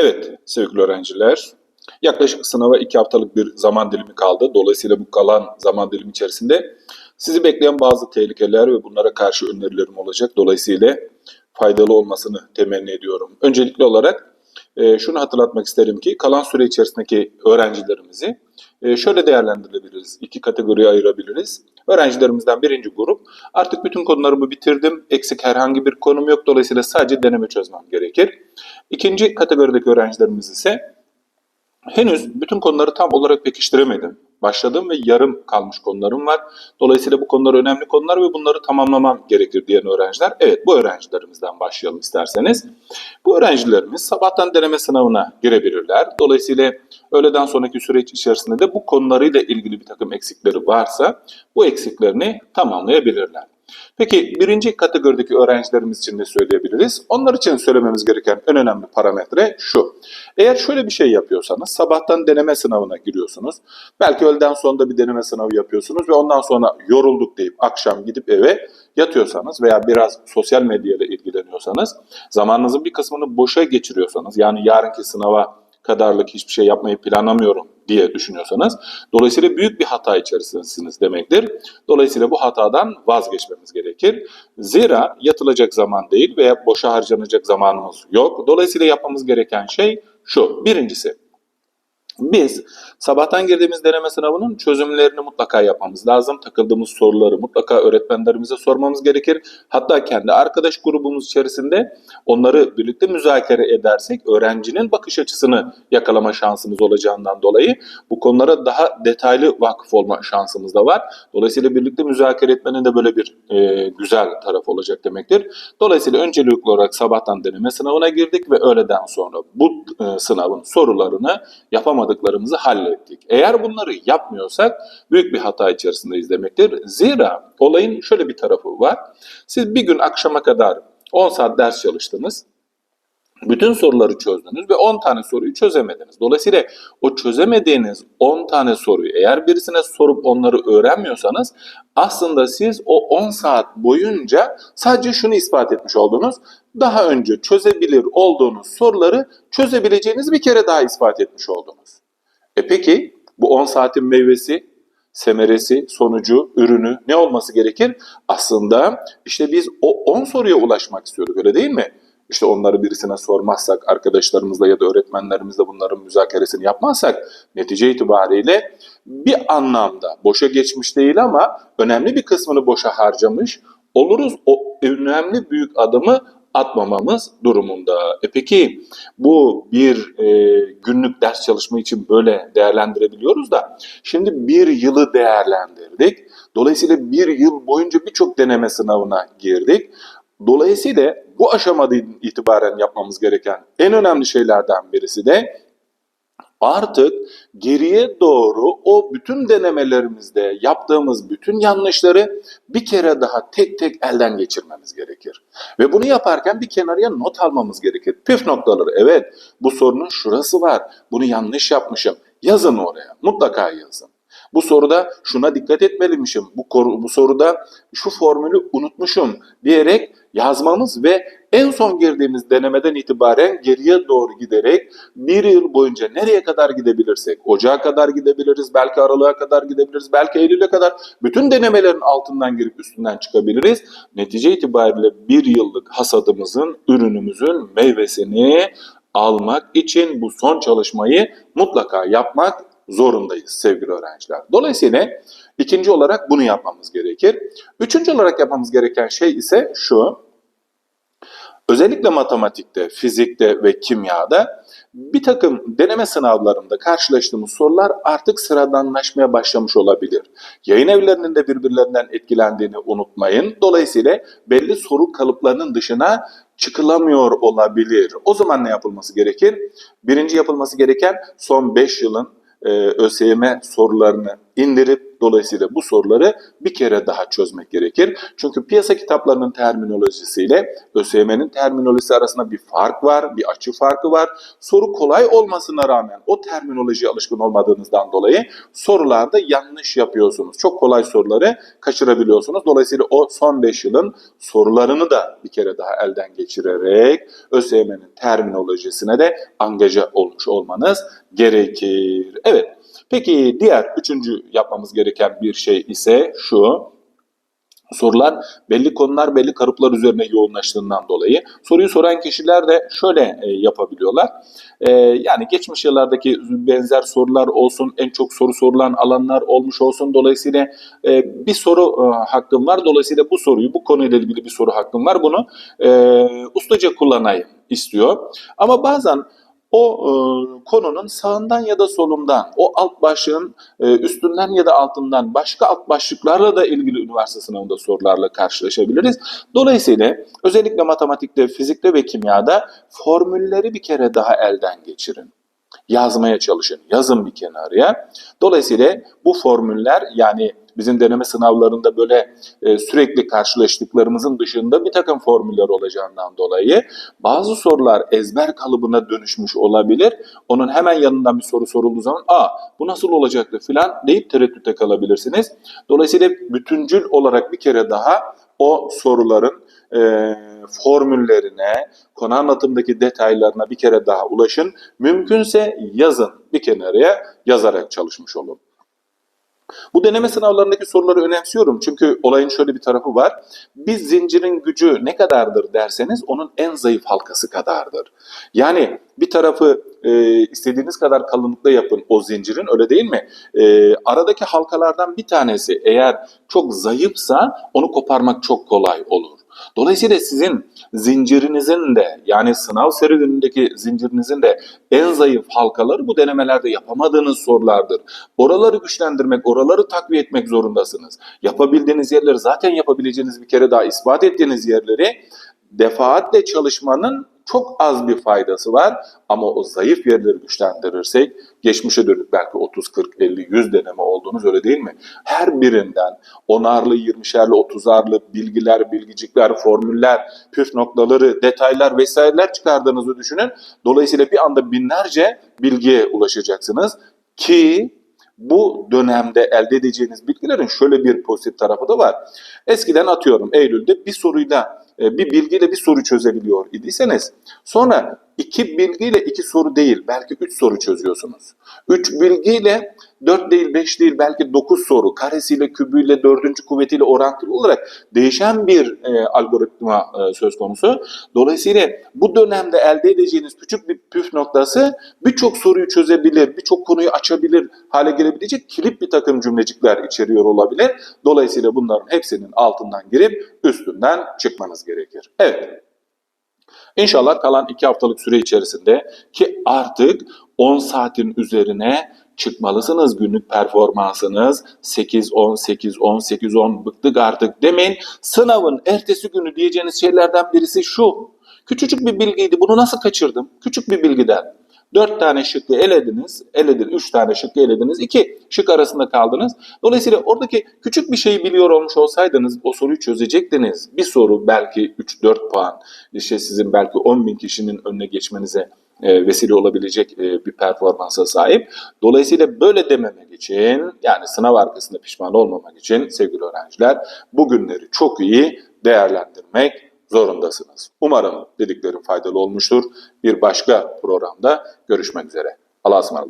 Evet sevgili öğrenciler, yaklaşık sınava iki haftalık bir zaman dilimi kaldı. Dolayısıyla bu kalan zaman dilimi içerisinde sizi bekleyen bazı tehlikeler ve bunlara karşı önerilerim olacak. Dolayısıyla faydalı olmasını temenni ediyorum. Öncelikli olarak e, şunu hatırlatmak isterim ki kalan süre içerisindeki öğrencilerimizi e, şöyle değerlendirebiliriz. İki kategoriye ayırabiliriz. Öğrencilerimizden birinci grup artık bütün konularımı bitirdim. Eksik herhangi bir konum yok. Dolayısıyla sadece deneme çözmem gerekir. İkinci kategorideki öğrencilerimiz ise henüz bütün konuları tam olarak pekiştiremedim. Başladım ve yarım kalmış konularım var. Dolayısıyla bu konular önemli konular ve bunları tamamlamam gerekir diyen öğrenciler. Evet bu öğrencilerimizden başlayalım isterseniz. Bu öğrencilerimiz sabahtan deneme sınavına girebilirler. Dolayısıyla öğleden sonraki süreç içerisinde de bu konularıyla ilgili bir takım eksikleri varsa bu eksiklerini tamamlayabilirler. Peki birinci kategorideki öğrencilerimiz için ne söyleyebiliriz? Onlar için söylememiz gereken en önemli parametre şu. Eğer şöyle bir şey yapıyorsanız sabahtan deneme sınavına giriyorsunuz. Belki öğleden sonra bir deneme sınavı yapıyorsunuz ve ondan sonra yorulduk deyip akşam gidip eve yatıyorsanız veya biraz sosyal medyayla ilgileniyorsanız zamanınızın bir kısmını boşa geçiriyorsanız yani yarınki sınava kadarlık hiçbir şey yapmayı planlamıyorum diye düşünüyorsanız dolayısıyla büyük bir hata içerisindesiniz demektir. Dolayısıyla bu hatadan vazgeçmemiz gerekir. Zira yatılacak zaman değil veya boşa harcanacak zamanımız yok. Dolayısıyla yapmamız gereken şey şu. Birincisi biz sabahtan girdiğimiz deneme sınavının çözümlerini mutlaka yapmamız lazım. Takıldığımız soruları mutlaka öğretmenlerimize sormamız gerekir. Hatta kendi arkadaş grubumuz içerisinde onları birlikte müzakere edersek öğrencinin bakış açısını yakalama şansımız olacağından dolayı bu konulara daha detaylı vakıf olma şansımız da var. Dolayısıyla birlikte müzakere etmenin de böyle bir e, güzel tarafı olacak demektir. Dolayısıyla öncelikli olarak sabahtan deneme sınavına girdik ve öğleden sonra bu e, sınavın sorularını yapamadık yapamadıklarımızı hallettik. Eğer bunları yapmıyorsak büyük bir hata içerisindeyiz demektir. Zira olayın şöyle bir tarafı var. Siz bir gün akşama kadar 10 saat ders çalıştınız. Bütün soruları çözdünüz ve 10 tane soruyu çözemediniz. Dolayısıyla o çözemediğiniz 10 tane soruyu eğer birisine sorup onları öğrenmiyorsanız aslında siz o 10 saat boyunca sadece şunu ispat etmiş oldunuz. Daha önce çözebilir olduğunuz soruları çözebileceğiniz bir kere daha ispat etmiş oldunuz. E peki bu 10 saatin meyvesi, semeresi, sonucu, ürünü ne olması gerekir? Aslında işte biz o 10 soruya ulaşmak istiyorduk öyle değil mi? İşte onları birisine sormazsak, arkadaşlarımızla ya da öğretmenlerimizle bunların müzakeresini yapmazsak netice itibariyle bir anlamda boşa geçmiş değil ama önemli bir kısmını boşa harcamış oluruz. O önemli büyük adımı atmamamız durumunda. E peki bu bir e, günlük ders çalışma için böyle değerlendirebiliyoruz da şimdi bir yılı değerlendirdik. Dolayısıyla bir yıl boyunca birçok deneme sınavına girdik. Dolayısıyla bu aşamadan itibaren yapmamız gereken en önemli şeylerden birisi de artık geriye doğru o bütün denemelerimizde yaptığımız bütün yanlışları bir kere daha tek tek elden geçirmemiz gerekir. Ve bunu yaparken bir kenarıya not almamız gerekir. Püf noktaları evet bu sorunun şurası var bunu yanlış yapmışım yazın oraya mutlaka yazın. Bu soruda şuna dikkat etmeliymişim, bu, bu soruda şu formülü unutmuşum diyerek yazmamız ve en son girdiğimiz denemeden itibaren geriye doğru giderek bir yıl boyunca nereye kadar gidebilirsek, Ocağa kadar gidebiliriz, belki Aralık'a kadar gidebiliriz, belki Eylül'e kadar bütün denemelerin altından girip üstünden çıkabiliriz. Netice itibariyle bir yıllık hasadımızın, ürünümüzün meyvesini almak için bu son çalışmayı mutlaka yapmak zorundayız sevgili öğrenciler. Dolayısıyla ikinci olarak bunu yapmamız gerekir. Üçüncü olarak yapmamız gereken şey ise şu. Özellikle matematikte, fizikte ve kimyada bir takım deneme sınavlarında karşılaştığımız sorular artık sıradanlaşmaya başlamış olabilir. Yayın evlerinin de birbirlerinden etkilendiğini unutmayın. Dolayısıyla belli soru kalıplarının dışına çıkılamıyor olabilir. O zaman ne yapılması gerekir? Birinci yapılması gereken son 5 yılın e, ÖSYM sorularını indirip dolayısıyla bu soruları bir kere daha çözmek gerekir. Çünkü piyasa kitaplarının terminolojisiyle ÖSYM'nin terminolojisi arasında bir fark var, bir açı farkı var. Soru kolay olmasına rağmen o terminolojiye alışkın olmadığınızdan dolayı sorularda yanlış yapıyorsunuz. Çok kolay soruları kaçırabiliyorsunuz. Dolayısıyla o son 5 yılın sorularını da bir kere daha elden geçirerek ÖSYM'nin terminolojisine de angaja olmuş olmanız gerekir. Evet. Peki diğer üçüncü yapmamız gereken bir şey ise şu. Sorular belli konular belli kalıplar üzerine yoğunlaştığından dolayı soruyu soran kişiler de şöyle e, yapabiliyorlar. E, yani geçmiş yıllardaki benzer sorular olsun, en çok soru sorulan alanlar olmuş olsun. Dolayısıyla e, bir soru e, hakkım var. Dolayısıyla bu soruyu, bu konuyla ilgili bir soru hakkım var. Bunu e, ustaca kullanayım istiyor. Ama bazen o e, konunun sağından ya da solundan, o alt başlığın e, üstünden ya da altından başka alt başlıklarla da ilgili üniversite sınavında sorularla karşılaşabiliriz. Dolayısıyla özellikle matematikte, fizikte ve kimyada formülleri bir kere daha elden geçirin. Yazmaya çalışın, yazın bir kenarıya. Dolayısıyla bu formüller yani bizim deneme sınavlarında böyle e, sürekli karşılaştıklarımızın dışında bir takım formüller olacağından dolayı bazı sorular ezber kalıbına dönüşmüş olabilir. Onun hemen yanından bir soru sorulduğu zaman aa bu nasıl olacaktı filan deyip tereddüte kalabilirsiniz. Dolayısıyla bütüncül olarak bir kere daha o soruların e, formüllerine, konu anlatımdaki detaylarına bir kere daha ulaşın. Mümkünse yazın bir kenarıya yazarak çalışmış olun. Bu deneme sınavlarındaki soruları önemsiyorum çünkü olayın şöyle bir tarafı var. Bir zincirin gücü ne kadardır derseniz onun en zayıf halkası kadardır. Yani bir tarafı e, istediğiniz kadar kalınlıkta yapın o zincirin öyle değil mi? E, aradaki halkalardan bir tanesi eğer çok zayıfsa onu koparmak çok kolay olur. Dolayısıyla sizin zincirinizin de yani sınav serüvenindeki zincirinizin de en zayıf halkaları bu denemelerde yapamadığınız sorulardır. Oraları güçlendirmek, oraları takviye etmek zorundasınız. Yapabildiğiniz yerleri zaten yapabileceğiniz bir kere daha ispat ettiğiniz yerleri defaatle çalışmanın çok az bir faydası var ama o zayıf yerleri güçlendirirsek geçmişe dönük belki 30, 40, 50, 100 deneme olduğunuz öyle değil mi? Her birinden onarlı, yirmişerli, otuzarlı bilgiler, bilgicikler, formüller, püf noktaları, detaylar vesaireler çıkardığınızı düşünün. Dolayısıyla bir anda binlerce bilgiye ulaşacaksınız ki bu dönemde elde edeceğiniz bilgilerin şöyle bir pozitif tarafı da var. Eskiden atıyorum Eylül'de bir soruyla e, bir bilgiyle bir soru çözebiliyor idiyseniz sonra iki bilgiyle iki soru değil belki üç soru çözüyorsunuz. Üç bilgiyle dört değil beş değil belki dokuz soru karesiyle kübüyle dördüncü kuvvetiyle orantılı olarak değişen bir e, algoritma e, söz konusu. Dolayısıyla bu dönemde elde edeceğiniz küçük bir püf noktası birçok soruyu çözebilir, birçok konuyu açabilir hale gelebilecek kilit bir takım cümlecikler içeriyor olabilir. Dolayısıyla bunların hepsinin altından girip üstünden çıkmanız gerekir. Evet. İnşallah kalan iki haftalık süre içerisinde ki artık 10 saatin üzerine çıkmalısınız günlük performansınız 8 10 8 10 8 10 bıktık artık demeyin. Sınavın ertesi günü diyeceğiniz şeylerden birisi şu. Küçücük bir bilgiydi. Bunu nasıl kaçırdım? Küçük bir bilgiden. Dört tane şıkkı elediniz, elediniz, üç tane şıkkı elediniz, iki şık arasında kaldınız. Dolayısıyla oradaki küçük bir şeyi biliyor olmuş olsaydınız o soruyu çözecektiniz. Bir soru belki 3-4 puan, işte sizin belki 10 bin kişinin önüne geçmenize vesile olabilecek e, bir performansa sahip. Dolayısıyla böyle dememek için yani sınav arkasında pişman olmamak için sevgili öğrenciler bugünleri çok iyi değerlendirmek zorundasınız. Umarım dediklerim faydalı olmuştur. Bir başka programda görüşmek üzere. Allah'a ısmarladık.